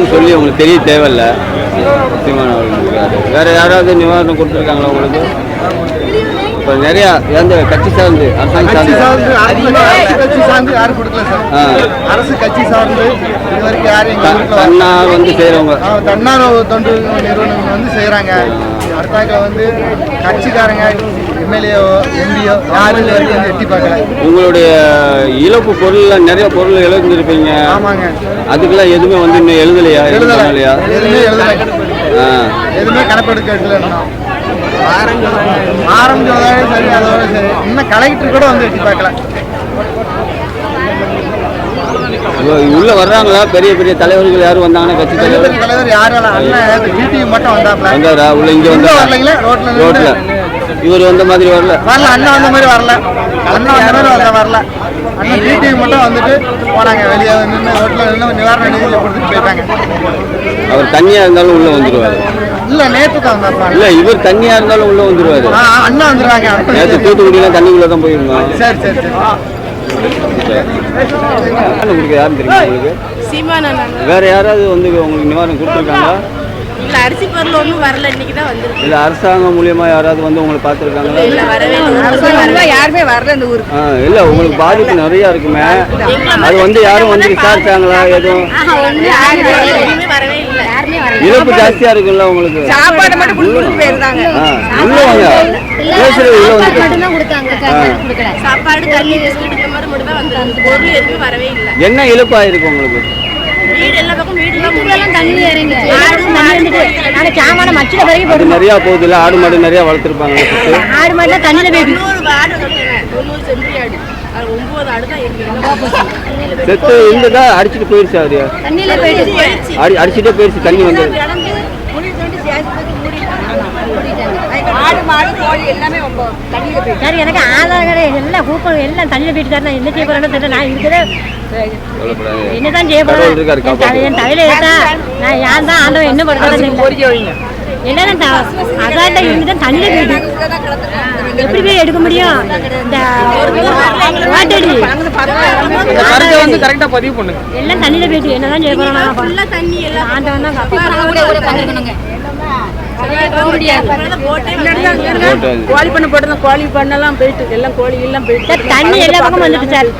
யாருன்னு சொல்லி உங்களுக்கு தெரிய தேவையில்ல. சீமான் அவர்கள் இருக்காரு வேற யாராவது நிவாரணம் கொடுத்துருக்காங்களா உங்களுக்கு? இப்போ நிறையா எந்த கட்சி சார்ந்து அரசாங்கம் கட்சி சார்ந்து. அரசு கட்சி சார்ந்து யாரும் கொடுக்கல. அரசு கட்சி சார்ந்து தன்னா வந்து செய்கிறவங்க தன்னார்வ தொண்டு நிறுவனங்கள் வந்து செய்கிறாங்க அடுத்தாக்கில் வந்து கட்சிக்காரங்க எம்எல்ஏஓ எம்பிஓ யாரும் வந்து எட்டி பார்க்கல. உங்களுடைய இழப்பு பொருள்லாம் நிறைய பொருள் இழந்திருப்பீங்க ஆமாங்க. அதுக்கெல்லாம் எதுவுமே வந்து இன்னும் எழுதலையா? எதுவும் எழுதலை. பண்ணலையா? எதுவுமே எழுதலை. எதுவுமே கணக்கெடுக்க எடுக்கல ஆரம்பிச்சதோட சரி அதோட சரி. இன்னும் கலெக்டர் கூட வந்து எட்டி பார்க்கல. உள்ள வர்றாங்களா? பெரிய பெரிய தலைவர்கள் யாரும் வந்தாங்கன்னா கட்சி தலைவர்? தலைவர் யாரும் மட்டும் வந்தாப்ல வந்தாரா? உள்ள இங்க வரலைங்களா? ரோட்ல ரோட்ல. இவர் வந்த மாதிரி வரல. வரல அண்ணன் வந்த மாதிரி வரல. அண்ணன் வந்த மாதிரி வரல வரல. அண்ணன் டிடிவி மட்டும் வந்துட்டு போனாங்க வெளியே நின்று ரோட்ல நின்று நிவாரண நிதியில் கொடுத்துட்டு போயிட்டாங்க. அவர் தண்ணியா இருந்தாலும் உள்ள வந்துருவாரு. இல்ல நேத்து தான் இல்ல இவர் தண்ணியா இருந்தாலும் உள்ள வந்துருவாரு. ஆ, அண்ணன் வந்துடுறாங்க நேற்று தூத்துக்குடியில தண்ணிக்குள்ள தான் போயிருந்தோம். சரி சரி சரி. உங்களுக்கு யாரும் தெரியும் உங்களுக்கு? வேற யாராவது வந்து உங்களுக்கு நிவாரணம் கொடுத்துருக்காங்களா? இல்ல அரிசி பொருள் ஒன்றும் வரல இன்னைக்கு தான் வந்திருக்கு. இல்ல அரசாங்கம் மூலியமா யாராவது வந்து உங்களை பார்த்துருக்காங்களா? இல்ல வரவே இல்லை. யாருமே வரல இந்த ஊருக்கு. ஆ, இல்ல உங்களுக்கு பாதிப்பு நிறைய இருக்குமே. அது வந்து யாரும் வந்து விசாரிச்சாங்களா எதுவும்? வரவே இல்லை. இழப்பு ஜாஸ்தியா இருக்குல்ல உங்களுக்கு? சாப்பாடு மட்டும் கொடுத்துட்டு போயிருந்தாங்க. ஆ, உள்ள வாங்க பேசுறது உள்ள வந்து சாப்பாடு தண்ணி பிஸ்கட் இந்த மாதிரி மட்டும் தான் வந்திருக்கு. பொருள் எதுவுமே வரவே இல்லை. என்ன இழப்பு ஆயிருக்கு உங்களுக்கு? வீடு எல்லா பக்கம் தண்ணி இறங்கி ஆடு தண்ணி வந்துட்டு நாளைக்கு சாமான மச்சில பிறகு அது நிறைய போகுது இல்ல? ஆடு மாடு நிறைய வளர்த்துருப்பாங்க. ஆடு மாடுலாம் தண்ணியில போயிட்டு தொண்ணூறு ஆடு கட்டுறேன் தொண்ணூறு செம்பரி ஆடு. அது ஒன்பது ஆடு தான் இருக்கு. செத்து இருந்ததா அடிச்சுட்டு போயிருச்சு அவரு தண்ணியில போயிடுச்சு அடி அடிச்சுட்டே போயிருச்சு தண்ணி வந்து. முடி ஆடு மாடு கோழி எல்லாமே போயிட்டு சார் எனக்கு ஆதார் கார்டு எல்லாம் கூப்பன் எல்லாம் தண்ணியில போயிட்டு சார் நான் என்ன செய்ய போறேன்னு தெரியல. நான் இருக்கிற சொல்லக்கூடாது என்னதான் செய்ய போறேன். என் தலையில ஏத்தா நான் ஏன் தான் ஆண்டவன் என்ன பண்றதுன்னு கோரிக்கை வைங்க. என்னன்னா அதாட்ட இருந்து தான் தண்ணியில போயிட்டு எப்படி போய் எடுக்க முடியும்? இந்த வாட்டடி. வந்து கரெக்டா பதிவு பண்ணுங்க. எல்லாம் தண்ணியில போயிட்டு என்னதான் செய்ய போறேன் ஆண்டவன் தான் கோழி பண்ண போட்டு கோழி பண்ணெல்லாம் போயிட்டு எல்லாம் கோழி எல்லாம் போயிட்டு தண்ணி எல்லா வந்துட்டு சார்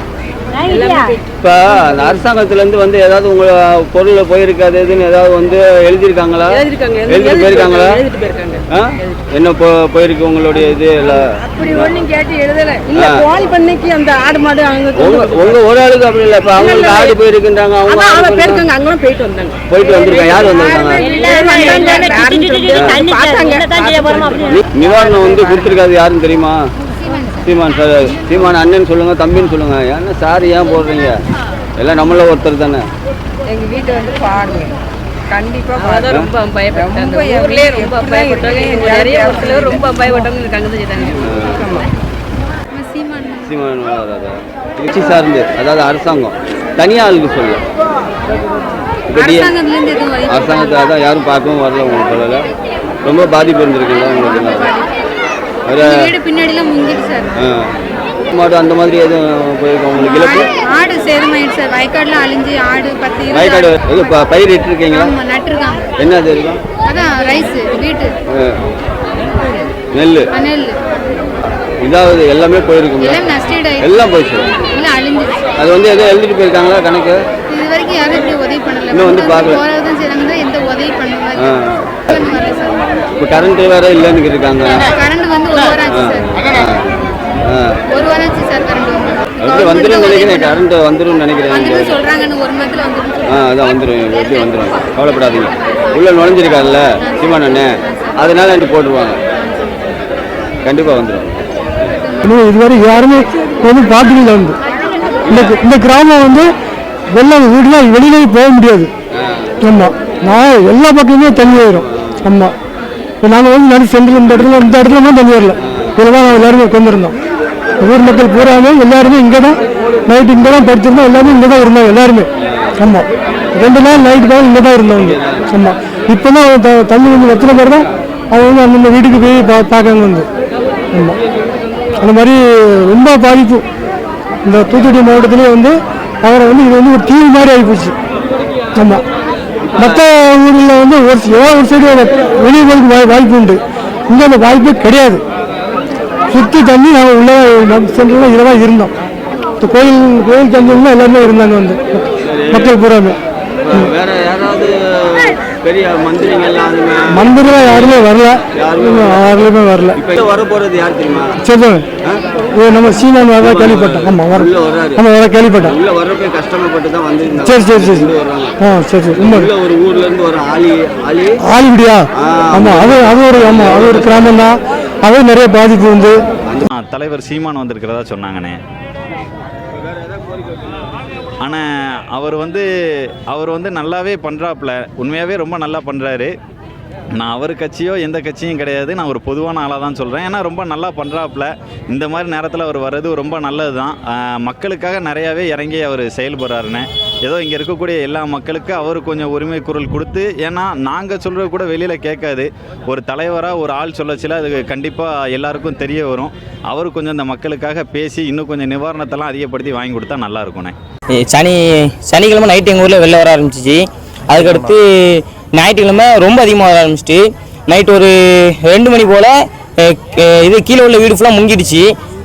இப்ப அந்த அரசாங்கத்துல இருந்து வந்து ஏதாவது உங்க பொருள் போயிருக்காது இதுன்னு ஏதாவது வந்து எழுதியிருக்காங்களா? எழுதிட்டு போயிருக்காங்களா? என்ன போ- போயிருக்கு உங்களுடைய இது எல்லாம் அப்படி ஒண்ணும் கேட்டு எழுதல. இல்ல ஆ. கோழி பண்ணைக்கு அந்த ஆடு மாடு அவங்க உங்க ஒரு ஆளுக்கு அப்படி இல்ல. இப்ப அவங்களுக்கு ஆடு போயிருக்குன்றாங்க அவங்க போயிட்டு வந்தாங்க. போயிட்டு வந்திருக்காங்க. யார் வந்தாங்க, நிவாரணம் வந்து கொடுத்துருக்காது யாருன்னு தெரியுமா? சீமான் சார் சீமான் அண்ணன் சொல்லுங்க தம்பின்னு சொல்லுங்க. ஏன்னா சார் ஏன் போடுறீங்க? எல்லாம் நம்மள ஒருத்தர் தானே. எங்க வீட்டை வந்து பாருங்க. கண்டிப்பா அதான் ரொம்ப பயப்பட்டாங்க ஊர்லயே ரொம்ப பயப்பட்டாங்க நிறைய ஒரு சிலர் ரொம்ப பயப்பட்டவங்க இருக்காங்க. தான் சீமான். வராதா கட்சி சார்ந்து அதாவது அரசாங்கம். தனியா ஆளுக்கு சொல்ல அரசாங்கத்தை அதான் யாரும் பார்க்கவும் வரல உங்களுக்கு சொல்லல. ரொம்ப பாதிப்பு இருந்திருக்குல்ல உங்களுக்கு பின்னாடிலாம் ஆ. மாடு அந்த மாதிரி எதுவும் போயிருக்கோம் உங்களுக்கு? இழப்பு? ஆடு சேதமாயிடுச்சு சார். வயக்காடுலாம் அழிஞ்சு ஆடு பத்து இருபது வயக்காடு. எது ப- பயிர் இட்டிருக்கீங்களா? ஆமா நட்டுருக்காங்க என்னது இருக்கும்? அதான் ரைஸ் வீட்டு. நெல் நெல் இதாவது எல்லாமே போயிருக்குங்களா எல்லாம் நஷ்டீடு எல்லாம் போயிடுச்சு. எல்லாம் அழிஞ்சிருச்சு. அது வந்து எதுவும் எழுதிட்டு போயிருக்காங்களா கணக்கு? இது வரைக்கும் யாரும் இப்படி உதவி பண்ணல. இன்னும் வந்து பார்க்கல. போறதுதான் செய்றாங்க. எந்த உதவி பண்ண மாதிரி ஆ. வரல சார். இப்போ கரண்ட் வேற இல்லைன்னு இருக்காங்க கரண்ட் வந்து ஆச்சு சார். ஆ. ஒரு வாரம் ஆச்சு சார் கரண்ட் வந்து எப்படி வந்துடும் நினைக்கிறேன். கரண்ட் வந்துடும் நினைக்கிறேன். சொல்றாங்கன்னு ஒரு மாதத்துல வந்துடும் ஆ அதான் வந்துடும் எப்படி வந்துடும் கவலைப்படாதீங்க. உள்ள நுழைஞ்சிருக்காருல்ல சீமான் அண்ணன் அதனால எனக்கு போட்டுருவாங்க. கண்டிப்பாக வந்துடும் இன்னும் இதுவரை யாருமே வந்து வந்து. இந்த இந்த கிராமம் வந்து வெள்ளம் வீடுலாம் வெளியிலே போக முடியாது. ஆமாம் நான் எல்லா பக்கமுமே தண்ணி வரும் ஆமாம் இப்போ நாங்கள் வந்து நடு சென்டர் இந்த இடத்துல இந்த இடத்துல தான் தண்ணி வரல. இதில் தான் நாங்கள் எல்லாருமே உட்காந்துருந்தோம் ஊர் மக்கள் பூராமே எல்லாருமே இங்கே தான் நைட்டு இங்கே தான் படிச்சிருந்தோம். எல்லாருமே இங்கே தான் இருந்தாங்க எல்லாருமே. ஆமாம் ரெண்டு நாள் நைட்டு தான் இங்கே தான் இருந்தவங்க ஆமாம் இப்போ தான் த- தண்ணி வந்து வச்சின பேர் தான்? அவங்க வந்து அந்தந்த வீட்டுக்கு போய் பா பார்க்காங்க வந்து. ஆமாம் அந்த மாதிரி ரொம்ப பாதிப்பு. இந்த தூத்துக்குடி மாவட்டத்திலே வந்து அவரை வந்து இது வந்து ஒரு தீவு மாதிரி ஆகிப்போச்சு ஆமாம் மற்ற ஊரில் வந்து ஒரு சி- ஒரு சைடு வெளியே போகிறதுக்கு வாய் வாய்ப்பு உண்டு. இங்கே அந்த வாய்ப்பே கிடையாது. சுற்றி தண்ணி நாங்கள் உள்ள நம்ம சென்டரில் இதெல்லாம் இருந்தோம். இந்த கோயில் கோயில் தஞ்சம்லாம் எல்லாருமே இருந்தாங்க வந்து. மக்கள் பூராமே. வேற யாராவது பெரிய மந்திரிங்க எல்லாம் அந்த மாதிரி மந்திரம் யாருமே வரல. யாருமே வரல. வர சரி நம்ம சீமான் வரதா கேள்விப்பட்டேன் ஆமாம் வர ஆமாம் வர கேள்விப்பட்டேன் தான் சரி சரி சரி. ஆ சரி சரி. உண்மை. ஒரு ஊர்ல இருந்து வர ஆளி ஆளி. ஆலிகுடியா ஆமாம் அது அது ஒரு ஆமாம் அது ஒரு கிராமம் தான் அது நிறைய பாதிப்பு வந்து தலைவர் சீமான் வந்திருக்கிறதா சொன்னாங்கண்ணே. ஆனால் அவர் வந்து அவர் வந்து நல்லாவே பண்ணுறாப்புல உண்மையாகவே ரொம்ப நல்லா பண்ணுறாரு நான் அவர் கட்சியோ எந்த கட்சியும் கிடையாது. நான் ஒரு பொதுவான ஆளாக தான் சொல்கிறேன் ஏன்னா ரொம்ப நல்லா பண்ணுறாப்புல இந்த மாதிரி நேரத்தில் அவர் வர்றது ரொம்ப நல்லது தான் மக்களுக்காக நிறையாவே இறங்கி அவர் செயல்படுறாருண்ணே. ஏதோ இங்கே இருக்கக்கூடிய எல்லா மக்களுக்கும் அவர் கொஞ்சம் உரிமை குரல் கொடுத்து ஏன்னா நாங்கள் சொல்கிறது கூட வெளியில் கேட்காது. ஒரு தலைவராக ஒரு ஆள் சொல்லச்சில அது கண்டிப்பாக எல்லாருக்கும் தெரிய வரும். அவர் கொஞ்சம் இந்த மக்களுக்காக பேசி இன்னும் கொஞ்சம் நிவாரணத்தெல்லாம் அதிகப்படுத்தி வாங்கி கொடுத்தா நல்லா இருக்கும்ண்ணே சனி சனிக்கிழமை நைட்டு எங்கள் ஊரில் வெளில வர ஆரம்பிச்சிச்சு. அதுக்கடுத்து ஞாயிற்றுக்கிழமை ரொம்ப அதிகமாக வர ஆரம்பிச்சிட்டு. நைட் ஒரு ரெண்டு மணி போல் இது கீழே உள்ள வீடு ஃபுல்லாக முங்கிடுச்சு.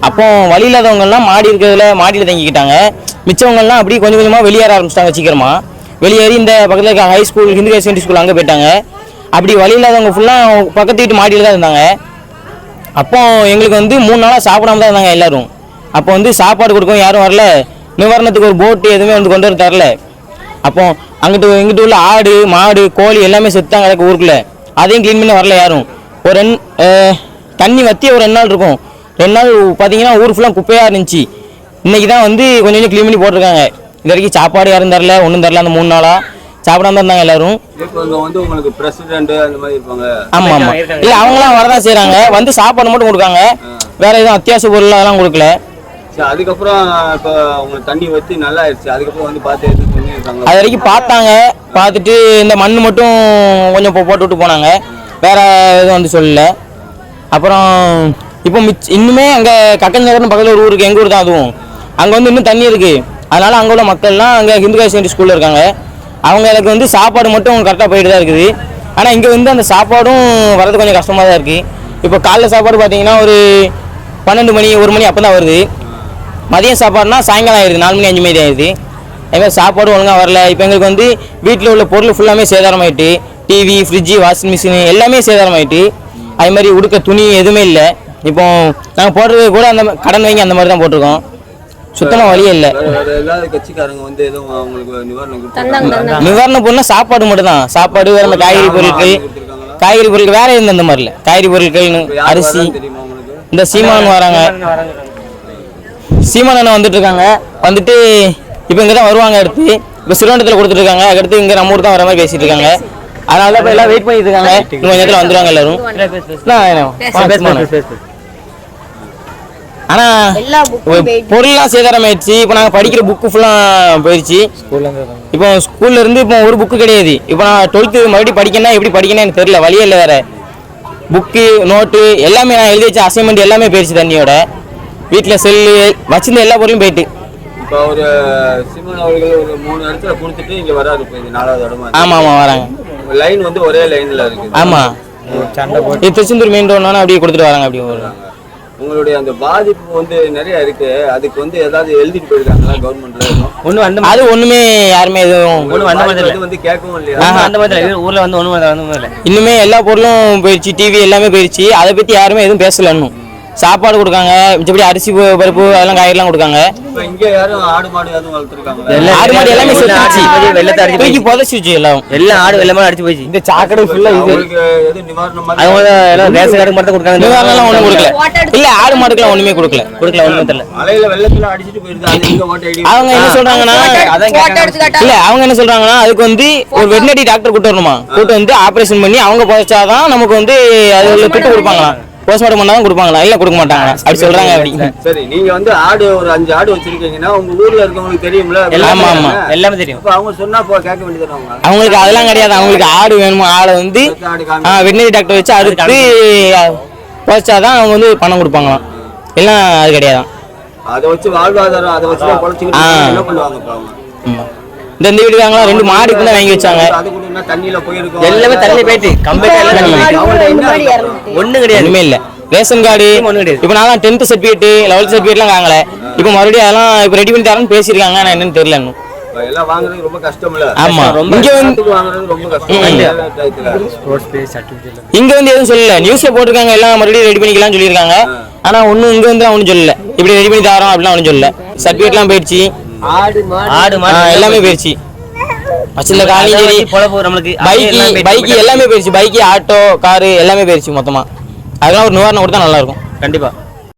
அப்போ வழி இல்லாதவங்கெல்லாம் மாடி இருக்கிறதுல மாடியில் தங்கிக்கிட்டாங்க. மிச்சவங்கெல்லாம் அப்படி கொஞ்சம் கொஞ்சமாக வெளியேற ஆரம்பிச்சிட்டாங்க சீக்கிரமாக வெளியேறி இந்த பக்கத்தில் இருக்க high school Hindu higher secondary school அங்கே போயிட்டாங்க. அப்படி வழி இல்லாதவங்க ஃபுல்லாக பக்கத்து வீட்டு மாடியில் தான் இருந்தாங்க. அப்போ எங்களுக்கு வந்து மூணு நாளாக சாப்பிடாம தான் இருந்தாங்க எல்லோரும். அப்போ வந்து சாப்பாடு கொடுக்கவும் யாரும் வரல. நிவாரணத்துக்கு ஒரு போட்டு எதுவுமே வந்து கொண்டு வர தரல. அப்போ அங்கிட்டு இங்கிட்டு உள்ள ஆடு மாடு கோழி எல்லாமே செத்தாங்க கிடக்கு ஊருக்குள்ளே. அதையும் க்ளீன் பண்ணி வரல யாரும். ஒரு ரெண் தண்ணி வத்தி ஒரு ரெண்டு நாள் இருக்கும். ரெண்டு நாள் பார்த்தீங்கன்னா ஊர் ஃபுல்லாக குப்பையாக இருந்துச்சு. இன்னைக்கு தான் வந்து கொஞ்சம் கொஞ்சம் க்ளீன் பண்ணி போட்டிருக்காங்க. இது வரைக்கும் சாப்பாடு யாரும் தரல ஒன்றும் தரல அந்த மூணு நாளாக சாப்பிடாம தான் இருந்தாங்க எல்லாரும். வந்து உங்களுக்கு பிரசிடென்ட் அந்த மாதிரி இருப்பாங்க. ஆமா ஆமா. இல்ல அவங்களாம் வரதான் செய்றாங்க. வந்து சாப்பாடு மட்டும் கொடுக்காங்க. வேற எதுவும் அத்தியாவசிய பொருள் அதெல்லாம் கொடுக்கல. அதுக்கப்புறம் இப்போ உங்களுக்கு தண்ணி வச்சு நல்லா ஆயிடுச்சு அதுக்கப்புறம் வந்து பார்த்து எது பண்ணியிருக்காங்க அது வரைக்கும் பார்த்தாங்க. பார்த்துட்டு இந்த மண் மட்டும் கொஞ்சம் போட்டு விட்டு போனாங்க. வேற எதுவும் வந்து சொல்லல. அப்புறம் இப்போ மிச்ச இன்னுமே அங்கே கக்கஞ்சகர்னு பக்கத்தில் ஒரு ஊருக்கு எங்கள் ஊர் தான் அதுவும். அங்கே வந்து இன்னும் தண்ணி இருக்குது அதனால் அங்கே உள்ள மக்கள்லாம் அங்கே ஹிந்து ஹையர் ஸ்கூலில் இருக்காங்க. அவங்களுக்கு வந்து சாப்பாடு மட்டும் கரெக்டாக போயிட்டு தான் இருக்குது. ஆனால் இங்கே வந்து அந்த சாப்பாடும் வரது கொஞ்சம் கஷ்டமாக தான் இருக்குது இப்போ காலைல சாப்பாடு பார்த்தீங்கன்னா ஒரு பன்னெண்டு மணி ஒரு மணி அப்போ தான் வருது. மதியம் சாப்பாடுனா சாயங்காலம் ஆயிடுது நாலு மணி அஞ்சு மணி ஆயிடுது அதுமாதிரி சாப்பாடு ஒழுங்காக வரல. இப்போ எங்களுக்கு வந்து வீட்டில் உள்ள பொருள் ஃபுல்லாமே சேதாரமாயிட்டு டிவி ஃப்ரிட்ஜு வாஷிங் மிஷின் எல்லாமே சேதாரமாயிட்டு அது மாதிரி உடுக்க துணி எதுவுமே இல்லை. இப்போ நாங்கள் போடுறது கூட அந்த கடன் வாங்கி அந்த மாதிரி தான் போட்டிருக்கோம். சுத்தமாக வழியே இல்லை. வேற வேற எல்லா கட்சிக்காரங்க வந்து எதுவும் அவங்களுக்கு நிவாரணம் பொருள்னா சாப்பாடு மட்டும் தான் சாப்பாடு வேற இந்த காய்கறி பொருட்கள். காய்கறி பொருட்கள் வேற எதுவும் அந்த மாதிரி இல்லை. காய்கறி பொருட்கள் அரிசி. இந்த சீமான் வராங்க. சீமான் அண்ணன் வந்துட்டு இருக்காங்க. வந்துட்டு இப்போ இங்கே தான் வருவாங்க அடுத்து. இப்போ சிறுவண்டத்தில் கொடுத்துட்டு இருக்காங்க. அடுத்து இங்கே நம்ம ஊர் தான் வர மாதிரி பேசிட்டு இருக்காங்க. அதனால தான் இப்போ எல்லாம் வெயிட் பண்ணிட்டு இருக்காங்க. இன்னும் கொஞ்ச நேரத்தில் வந்துருவாங்க எல்லாரும். ஆனா பொருள்லாம் சேதாரமாயிடுச்சு இப்போ நாங்கள் படிக்கிற புக்கு ஃபுல்லாக போயிடுச்சு இப்போ ஸ்கூல்ல இருந்து இப்போ ஒரு புக்கு கிடையாது. இப்போ நான் டுவெல்த்து மறுபடியும் படிக்கணும் எப்படி படிக்கணும் எனக்கு தெரியல. வழியே இல்லை வேற. புக்கு நோட்டு எல்லாமே நான் எழுதி வச்ச அசைன்மெண்ட் எல்லாமே போயிடுச்சு தண்ணியோட. வீட்டில் செல்லு வச்சிருந்த எல்லா பொருளும் போயிட்டு. இப்போ ஒரு சிம்மன் அவர்கள் ஒரு மூணு இடத்துல கொடுத்துட்டு இங்க வராரு. இப்போ இது நாலாவது இடமா ஆமாம் ஆமாம் வராங்க. லைன் வந்து ஒரே லைன்ல இருக்கு ஆமாம் இது திருச்செந்தூர் மெயின் ரோட்னா அப்படியே கொடுத்துட்டு வராங்க. அப்படியே வருவாங்க உங்களுடைய அந்த பாதிப்பு வந்து நிறைய இருக்கு. அதுக்கு வந்து ஏதாவது எழுதிட்டு போயிருக்காங்களா கவர்மெண்ட்ல ஒன்றும் அந்த அது ஒன்றுமே யாருமே எதுவும் அது வந்து கேட்கவும் இல்லையா. அந்த மாதிரி ஊரில் வந்து ஒன்றும் ஒன்றும் இல்லை. இன்னுமே எல்லா பொருளும் போயிடுச்சு டிவி எல்லாமே போயிடுச்சு. அதை பற்றி யாருமே எதுவும் பேசல இன்னும். சாப்பாடு கொடுக்காங்க மிச்சபடி அரிசி பு- பருப்பு அதெல்லாம் காய்கறிலாம் கொடுக்காங்க. இப்போ இங்க யாரும் ஆடு மாடு எல்லாமே செத்துச்சு. வெள்ளத்தை அடிச்சு தூக்கி புதைச்சிச்சு எல்லாம். எல்லாம் ஆடு வெள்ளமா அடிச்சு போயிடுச்சு. இந்த சாக்கடை ஃபுல்லா இது நிவாரணம் மாதிரி அவங்க எல்லாம் ரேஷன் கார்டு மட்டும் கொடுக்காங்க நிவாரணம்லாம் ஒண்ணும் கொடுக்கல. இல்ல ஆடு மாடுக்கெல்லாம் ஒண்ணுமே கொடுக்கல. கொடுக்கல ஒன்றும் தெரியல. மலையில வெள்ளத்துல அடிச்சிட்டு அவங்க என்ன சொல்றாங்கன்னா காட்டா இல்ல அவங்க என்ன சொல்றாங்கன்னா அதுக்கு வந்து ஒரு வெட்டினரி டாக்டர் கூட்டு வரணுமா? கூட்டு வந்து ஆபரேஷன் பண்ணி அவங்க புதைச்சாதான் நமக்கு வந்து அது துட்டு கொடுப்பாங்களாம். போஸ்ட்மார்ட்டம் பண்ணாதான் கொடுப்பாங்களா? இல்ல கொடுக்க மாட்டாங்களா? அப்படி சொல்றாங்க அப்படி சரி. நீங்க வந்து ஆடு ஒரு அஞ்சு ஆடு வச்சிருக்கீங்கன்னா உங்க ஊர்ல இருக்கவங்களுக்கு தெரியும்ல? ஆமா, ஆமா. எல்லாமே தெரியும். அவங்க சொன்னா போ கேட்க வேண்டியது அவங்க அவங்களுக்கு அதெல்லாம் கிடையாது. அவங்களுக்கு ஆடு வேணுமா? ஆடை வந்து வெட்டினரி டாக்டர் வச்சு அதுக்கு புதைச்சாதான் அவங்க வந்து பணம் கொடுப்பாங்களாம். எல்லாம் அது கிடையாது அதை வச்சு வாழ்வாதாரம் அதை வச்சு. என்ன பண்ணுவாங்க இந்த இந்த வீட்டுக்காரங்களாம் ரெண்டு மாடு தான் வாங்கி வச்சாங்க. கூட எல்லாமே தண்ணியில போயிட்டு கம்பெனி எல்லாம் தண்ணியில ஒண்ணும் கிடையாது. ஒண்ணுமே இல்ல. Ration card. இப்போ நான் டென்த் சர்டிஃபிகேட் லெவல்த் சர்டிஃபிகேட்லாம் வாங்கல. இப்போ மறுபடியும் அதெல்லாம் இப்போ ரெடி பண்ணி தரேன்னு பேசியிருக்காங்க. நான் என்னன்னு தெரியல இன்னும். எல்லாம் வாங்குறது ரொம்ப கஷ்டம் இல்ல ஆமா ரொம்ப இங்க வந்து எல்லாத்துக்கும் வாங்குறது ரொம்ப கஷ்டம். ம். இந்த டயத்துல. இங்க வந்து எதுவும் சொல்லல. நியூஸ்ல போட்டிருக்காங்க. எல்லாம் மறுபடியும் ரெடி பண்ணிக்கலாம்னு சொல்லியிருக்காங்க. ஆனா ஒண்ணும் இங்க வந்து ஒன்றும் சொல்லல. இப்படி ரெடி பண்ணி தரோம் அப்படிலாம் ஒன்றும் சொல்லல. சர்டிஃபிகேட்லாம் போயிடுச்சு. ஆடு மாடு. எல்லாமே போயிடுச்சு. வச்சிருந்த காலையும் சரி நம்மளுக்கு பைக்கு பைக்கு எல்லாமே போயிடுச்சு. பைக்கு ஆட்டோ காரு எல்லாமே போயிடுச்சு மொத்தமா. அதெல்லாம் ஒரு நிவாரணம் கொடுத்தா நல்லா இருக்கும். கண்டிப்பா.